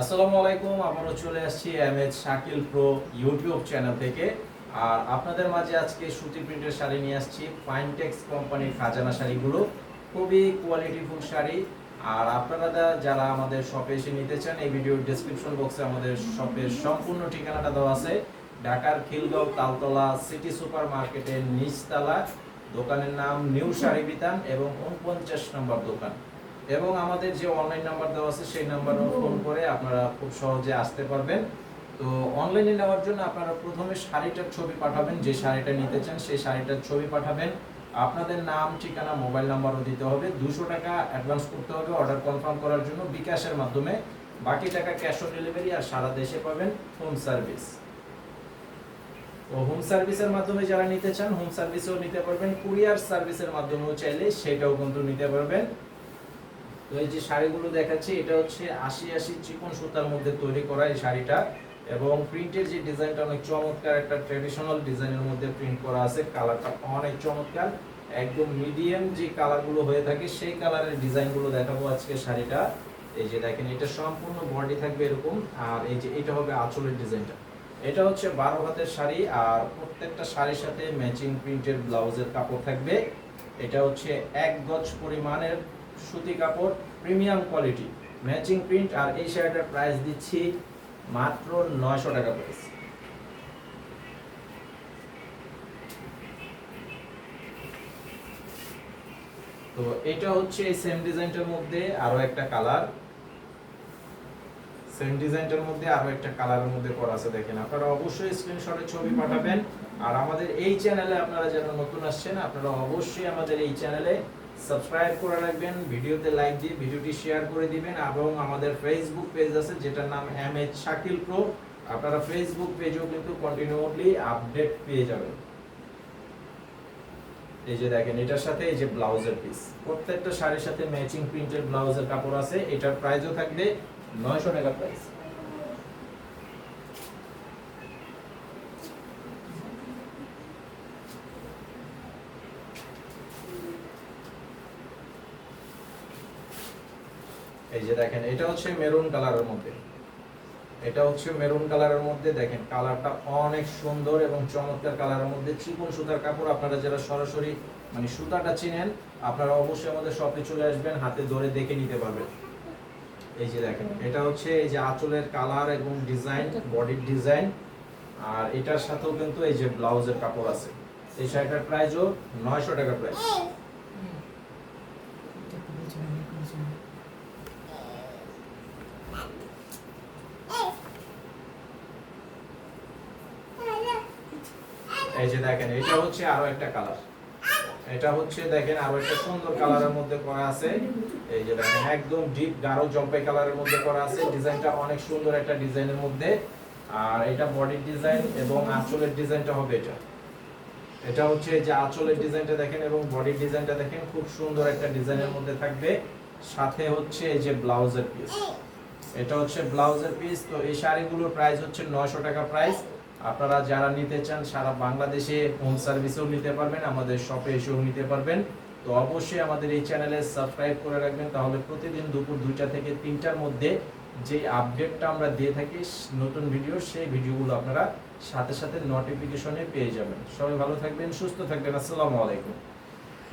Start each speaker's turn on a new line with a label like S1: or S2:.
S1: আসসালামু আলাইকুম, আবারও চলে আসছি M H Shakil pro YouTube channel থেকে। আর আপনাদের মাঝে আজকে সুতি প্রিন্টের শাড়ি নিয়ে আসছি ফাইনটেক্স কোম্পানির খাজানা শাড়িগুলো। খুবই কোয়ালিটিফুল শাড়ি। আর আপনারা যারা আমাদের শপে এসে নিতে চান, এই ভিডিওর ডেসক্রিপশন বক্সে আমাদের শপের সম্পূর্ণ ঠিকানাটা দেওয়া আছে। ঢাকার খিলগাঁও তালতলা সিটি সুপার মার্কেটের নিচতলা। দোকানের নাম নিউ শাড়ি বিতান এবং উনপঞ্চাশ নম্বর দোকান। এবং আমাদের যে অনলাইন নাম্বার দেওয়া আছে, সেই নাম্বারও ফোন করে আপনারা খুব সহজে আসতে পারবেন। তো অনলাইনে নেওয়ার জন্য আপনারা প্রথমে শাড়িটার ছবি পাঠাবেন, যে শাড়িটা নিতে চান সেই শাড়িটার ছবি পাঠাবেন। আপনাদের নাম, ঠিকানা মোবাইল নাম্বারও দিতে হবে। দুশো টাকা অ্যাডভান্স করতে হবে অর্ডার কনফার্ম করার জন্য বিকাশের মাধ্যমে। বাকি টাকা ক্যাশ অন ডেলিভারি আর সারা দেশে পাবেন হোম সার্ভিস তো হোম সার্ভিসের মাধ্যমে যারা নিতে চান হোম সার্ভিসও নিতে পারবেন। কুরিয়ার সার্ভিসের মাধ্যমেও চাইলে সেটাও কিন্তু নিতে পারবেন। তো এই যে শাড়িগুলো দেখাচ্ছি, এটা হচ্ছে আশি আশি চিকন সুতার মধ্যে তৈরি করা এই শাড়িটা এবং প্রিন্টের যে ডিজাইনটা অনেক চমৎকার একটা ট্রেডিশনাল ডিজাইনের মধ্যে প্রিন্ট করা আছে, কালারটা অনেক চমৎকার, একদম মিডিয়াম যে কালারগুলো হয়ে থাকে সেই কালারের ডিজাইনগুলো দেখাবো আজকে শাড়িটা। এই যে দেখেন, এটা সম্পূর্ণ বডি থাকবে এরকম, আর এই যে এটা হবে আঁচলের ডিজাইনটা এটা হচ্ছে বারো হাতের শাড়ি, আর প্রত্যেকটা শাড়ির সাথে ম্যাচিং প্রিন্টের ব্লাউজের কাপড় থাকবে। এটা হচ্ছে এক গজ পরিমাণের সুতি কাপড় প্রিমিয়াম কোয়ালিটি ম্যাচিং প্রিন্ট আর এই শাড়িটার প্রাইস দিচ্ছি মাত্র নয়শো টাকা প্রাইস তো এটা হচ্ছে এই সেম ডিজাইনটার মধ্যে আরও একটা কালার সেম ডিজাইনটার মধ্যে আরও একটা কালারের মধ্যে করা আছে দেখেন। আপনারা অবশ্যই স্ক্রিনশটে ছবি পাঠাবেন। আর আমাদের এই চ্যানেলে আপনারা যারা নতুন আসছেন, আপনারা অবশ্যই আমাদের এই চ্যানেলে সাবস্ক্রাইব করে রাখবেন, ভিডিওতে লাইক দিয়ে ভিডিওটি শেয়ার করে দিবেন, এবং আমাদের ফেসবুক পেজ আছে, যেটার নাম এম এইচ শাকিল প্রো আপনারা ফেসবুক পেজেও কিন্তু কন্টিনিউয়াসলি আপডেট পেয়ে যাবেন। এই যে দেখেন, এটার সাথে এই যে ব্লাউজের পিস প্রত্যেকটা শাড়ির সাথে ম্যাচিং প্রিন্টেড ব্লাউজের কাপড় আছে, এটার প্রাইসও থাকবে নয়শো টাকা প্রাইস এই যে দেখেন, এটা হচ্ছে মেরুন কালারের মধ্যে। এটা হচ্ছে মেরুন কালারের মধ্যে, দেখেন কালারটা অনেক সুন্দর এবং চমৎকার কালারের মধ্যে। চিকন সুতার কাপড়, আপনারা যারা সরাসরি মানে সুতাটা চিনেন, আপনারা অবশ্যই আমাদের শপে চলে আসবেন, হাতে ধরে দেখে নিতে পারবেন। এই যে দেখেন, এটা হচ্ছে এই যে আঁচলের কালার এবং ডিজাইন, বডির ডিজাইন, আর এটার সাথেও কিন্তু এই যে ব্লাউজের কাপড় আছে। এই শাড়িটার প্রাইসও নয়শো টাকা প্রাইস। এই যে দেখেন, এটা হচ্ছে আরও একটা কালার এটা হচ্ছে দেখেন আরও একটা সুন্দর কালারের মধ্যে করা আছে। এই যে দেখেন, একদম ডিপ গাঢ় জলপাই কালারের মধ্যে করা আছে। ডিজাইনটা অনেক সুন্দর একটা ডিজাইনের মধ্যে। আর এটা বডির ডিজাইন এবং আঁচলের ডিজাইনটা হবে এটা। এটা হচ্ছে যে আঁচলের ডিজাইনটা দেখেন এবং বডির ডিজাইনটা দেখেন, খুব সুন্দর একটা ডিজাইনের মধ্যে থাকবে। সাথে হচ্ছে এই যে ব্লাউজের পিস এটা হচ্ছে ব্লাউজের পিস তো এই শাড়িগুলোর প্রাইস হচ্ছে নয়শো টাকা প্রাইস আপনারা যারা নিতে চান, সারা বাংলাদেশে হোম সার্ভিসেও নিতে পারবেন, আমাদের শপে এসেও নিতে পারবেন। তো অবশ্যই আমাদের এই চ্যানেলে সাবস্ক্রাইব করে রাখবেন, তাহলে প্রতিদিন দুপুর দুইটা থেকে তিনটার মধ্যে যে আপডেটটা আমরা দিয়ে থাকি, নতুন ভিডিও সেই ভিডিওগুলো আপনারা সাথে সাথে নোটিফিকেশনে পেয়ে যাবেন। সবাই ভালো থাকবেন, সুস্থ থাকবেন, আসসালামু আলাইকুম।